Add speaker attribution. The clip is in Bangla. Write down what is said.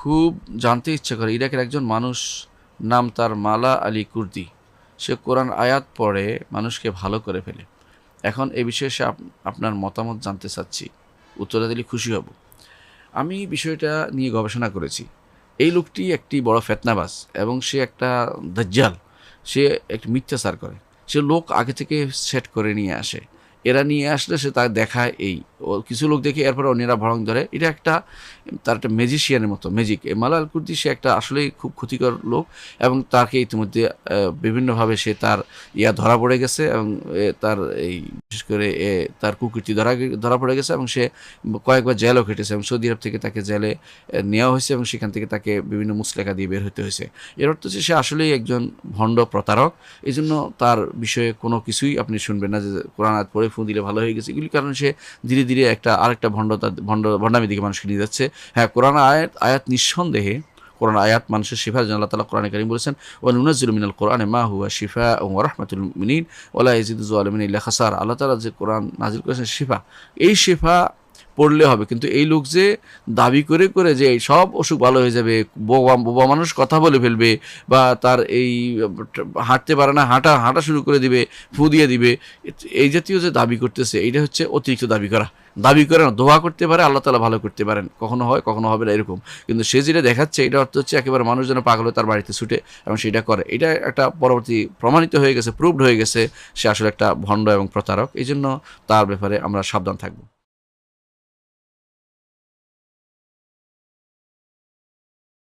Speaker 1: খুব জানতে ইচ্ছে করে। ইরাকের একজন মানুষ নাম তার মালা আলী কুর্দি। সে কোরআন আয়াত পড়ে মানুষকে ভালো করে ফেলে। এখন এ বিষয়ে সে আপনার মতামত জানতে চাচ্ছি। উত্তরে দিলে খুশি হব। আমি বিষয়টা নিয়ে গবেষণা করেছি। এই লোকটি একটি বড় ফেতনাবাজ এবং সে একটা দাজ্জাল। সে একটি মিথ্যাচার করে। সে লোক আগে থেকে সেট করে নিয়ে আসে। এরা নিয়ে আসলে সে তার দেখায় এই। ও কিছু লোক দেখে এরপরে অন্যরা ভরং ধরে। এটা একটা, তার একটা ম্যাজিশিয়ানের মতো ম্যাজিক মালাল কুর্দি সে একটা আসলেই খুব ক্ষতিকর লোক এবং তাকে ইতিমধ্যে বিভিন্নভাবে সে তার ইয়া ধরা পড়ে গেছে এবং তার এই, বিশেষ করে তার কুকীর্তি ধরা ধরা পড়ে গেছে এবং সে কয়েকবার জেলও কেটেছে এবং সৌদি আরব থেকে তাকে জেলে নেওয়া হয়েছে এবং সেখান থেকে তাকে বিভিন্ন মুসলেখা দিয়ে বের হতে হয়েছে। এর অর্থ হচ্ছে সে আসলেই একজন ভণ্ড প্রতারক। এই জন্য তার বিষয়ে কোনো কিছুই আপনি শুনবেন না যে কোরআন আয়াত পড়ে ফোন দিলে ভালো হয়ে গেছে। এগুলির কারণ সে ধীরে ধীরে একটা আরেকটা ভণ্ডতা ভণ্ড ভণ্ডামি দিকে মানুষকে নিয়ে যাচ্ছে। হ্যাঁ কোরআন আয়াত আয়াত নিঃসন্দেহে, কোরআন আয়াত মানুষের শিফা জন আল্লাহ তালা কোরআন কারিম বলেছেন ও নুনাজুল মিনাল কোরআনে মা হুয়া শিফা ও রহমাতুল মিনিন ওলা ইজিদুজ আলমিন ইল্লা খাসার। আল্লাহ তালা যে কোরআন নাজিল করেছেন শিফা, এই শিফা পড়লে হবে। কিন্তু এই লোক যে দাবি করে করে যে সব অসুখ ভালো হয়ে যাবে, বোবা বোবা মানুষ কথা বলে ফেলবে বা তার এই হাঁটতে পারে না, হাঁটা হাঁটা শুরু করে দিবে, ফু দিয়ে দিবে, এই জাতীয় যে দাবি করতেছে, এইটা হচ্ছে অতিরিক্ত দাবি করা। দাবি করে না, দোয়া করতে পারে, আল্লাহ তালা ভালো করতে পারেন। কখনো হয়, কখনো হবে না, এরকম। কিন্তু সে যেটা দেখাচ্ছে, এটা অর্থ হচ্ছে একেবারে মানুষ যেন পাগল তার বাড়িতে ছুটে এবং সেটা করে। এটা একটা পরবর্তী প্রমাণিত হয়ে গেছে প্রুভড হয়ে গেছে, সে আসলে একটা ভণ্ড এবং প্রতারক। এই জন্য তার ব্যাপারে আমরা সাবধান থাকব।